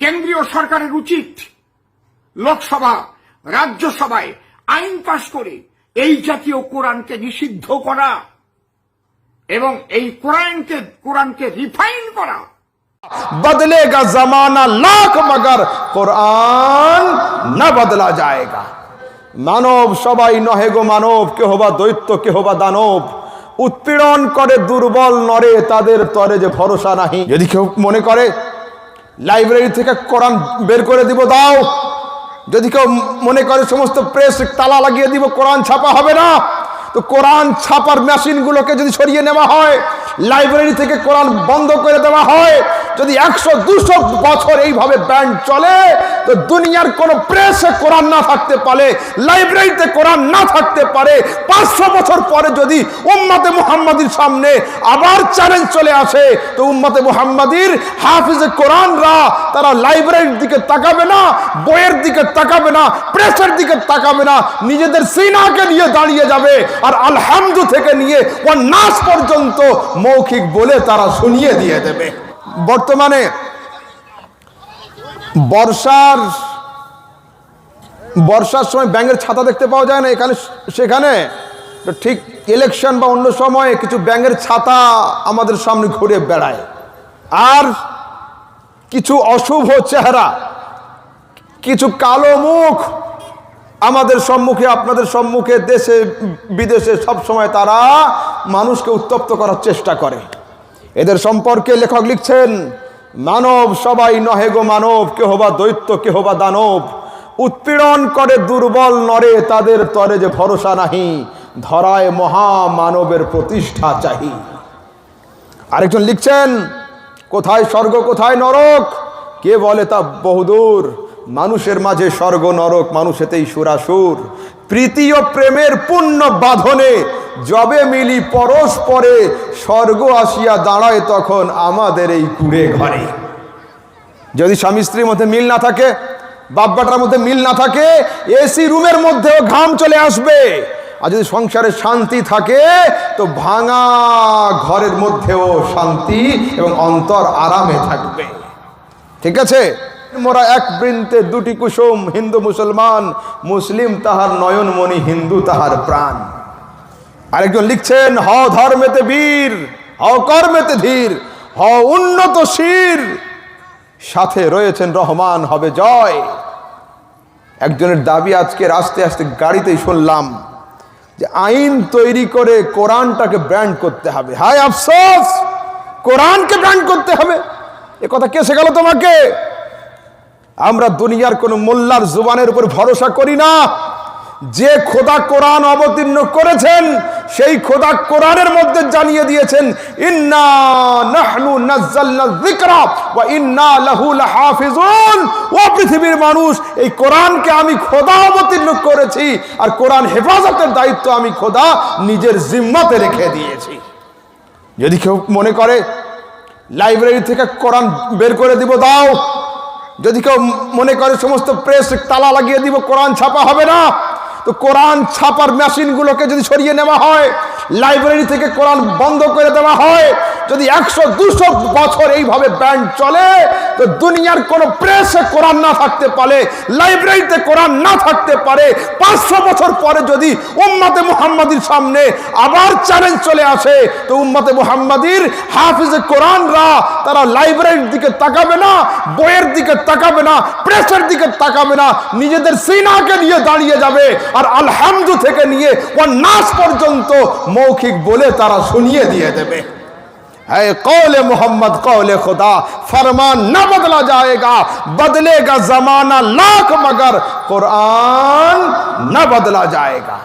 কেন্দ্রীয় সরকারের উচিত লোকসভা, রাজ্যসভায় আইন পাশ করে এই জাতীয় কোরআনকে নিষিদ্ধ করা এবং এই কোরআনকে কোরআনকে রিফাইন করা। বদলেগা জমানা লাখ, মগর কোরআন না বদলা যায়গা। মানব সবাই নহে গো মানব, কেহ বা দৈত্য, কেহ বা দানব। উৎপীড়ন করে দুর্বল নরে, তাদের তরে যে ভরসা নাহি। যদি কেউ মনে করে লাইব্রেরি থেকে কোরআন বের করে দিব, দাও। যদি কেউ মনে করে সমস্ত প্রেস তালা লাগিয়ে দিব, কোরআন ছাপা হবে না। তো কোরআন ছাপার মেশিনগুলোকে যদি সরিয়ে নেওয়া হয়, লাইব্রেরি থেকে কোরআন বন্ধ করে দেওয়া হয় যদি একশো, দুশো বছর এইভাবে ব্যান্ড চলে, তো দুনিয়ার কোনো প্রেসে কোরআন না থাকতে পারে লাইব্রেরিতে কোরআন না থাকতে পারে, পাঁচশো বছর পরে যদি উম্মাতে মুহাম্মাদির সামনে আবার চ্যালেঞ্জ চলে আসে, তো উম্মাতে মুহাম্মাদির হাফিজে কোরআনরা তারা লাইব্রেরির দিকে তাকাবে না, বইয়ের দিকে তাকাবে না প্রেসের দিকে তাকাবে না, নিজেদের সিনাকে নিয়ে দাঁড়িয়ে যাবে, আর আলহামদু থেকে নিয়ে ও নাচ পর্যন্ত মৌখিক বলে তারা শুনিয়ে দিয়ে দেবে। বর্তমানে বর্ষার বর্ষার সময় ব্যাঙের ছাতা দেখতে পাওয়া যায় না এখানে, সেখানে। ঠিক ইলেকশন বা অন্য সময়ে কিছু ব্যাঙের ছাতা আমাদের সামনে ঘুরে বেড়ায়। আর কিছু অশুভ চেহারা, কিছু কালো মুখ আমাদের সম্মুখে, আপনাদের সম্মুখে দেশে, বিদেশে সব সময় তারা মানুষকে উত্তপ্ত করার চেষ্টা করে। এদের সম্পর্কে লেখক লিখছেন, মানব সবাই নহে গো মানব, কেহ বা দৈত্য, কেহ বা দানব। উৎপীড়ন করে দুর্বল নরে, তাদের তরে যে ভরসা নাহি, ধরায় মহা মানবের প্রতিষ্ঠা চাহি। আরেকজন লিখছেন, কোথায় স্বর্গ, কোথায় নরক? কে বলে তা বহুদূর? মানুষের মাঝে স্বর্গ নরক মানুষেতেই সুরাসুর। প্রীতি ও প্রেমের পূর্ণ বাঁধনে জবে মিলি পরস্পরে স্বর্গ আসিয়া দাঁড়ায় তখন আমাদের এই কুড়ে ঘরে। যদি স্বামী স্ত্রীর মধ্যে মিল না থাকে বাব্বাটার মধ্যে মিল না থাকে, এসি রুমের মধ্যেও ঘাম চলে আসবে। আর যদি সংসারে শান্তি থাকে, তো ভাঙা ঘরের মধ্যেও শান্তি এবং অন্তর আরামে থাকবে। ঠিক আছে? মোরা এক বৃন্তে দুটি কুসুম, হিন্দু, মুসলমান, মুসলিম তাহার নয়নমণি হিন্দু তাহার প্রাণ। আরেকজন লিখছেন হ ধর্মেতে বীর হ কর্মেতে ধীর হ উন্নত শির, সাথে রয়েছেন রহমান, হবে জয়। একজনের দাবি আজকে আস্তে আস্তে গাড়িতেই শুনলাম যে আইন তৈরি করে কোরআনটাকে ব্র্যান্ড করতে হবে। হায় আফসোস! কোরআনকে ব্র্যান্ড করতে হবে? এ কথা কে শেখাল তোমাকে? আমরা দুনিয়ার কোন মোল্লার জুবানের উপর ভরসা করি না। যে খোদা কোরআন অবতীর্ণ করেছেন, সেই খোদা কোরআনের মধ্যে জানিয়ে দিয়েছেন ও পৃথিবীর মানুষ, এই কোরআনকে আমি খোদা অবতীর্ণ করেছি আর কোরআন হেফাজতের দায়িত্ব আমি খোদা নিজের জিম্মাতে রেখে দিয়েছি। যদি কেউ মনে করে, লাইব্রেরি থেকে কোরআন বের করে দিব, দাও। যদি কেউ মনে করে সমস্ত প্রেস তালা লাগিয়ে দিব, কোরআন ছাপা হবে না, তো কোরআন ছাপার মেশিনগুলোকে যদি সরিয়ে নেওয়া হয়, লাইব্রেরি থেকে কোরআন বন্ধ করে দেওয়া হয় যদি একশো, দুশো বছর এইভাবে ব্যান্ড চলে, তো দুনিয়ার কোনো প্রেসে কোরআন না থাকতে পারে লাইব্রেরিতে কোরআন না থাকতে পারে, পাঁচশো বছর পরে যদি উম্মাতে মুহাম্মাদির সামনে আবার চ্যালেঞ্জ চলে আসে, তো উম্মাতে মুহাম্মাদির হাফিজে কোরআনরা তারা লাইব্রেরির দিকে তাকাবে না, বইয়ের দিকে তাকাবে না প্রেসের দিকে তাকাবে না, নিজেদের সিনাকে নিয়ে দাঁড়িয়ে যাবে, আর আলহামদু থেকে নিয়ে ও নাচ পর্যন্ত মৌখিক বলে তারা শুনিয়ে দিয়ে দেবে। اے قول محمد، قول خدا، فرمان نہ بدلا جائے گا، بدلے گا زمانہ لاکھ مگر قرآن نہ بدلا جائے گا۔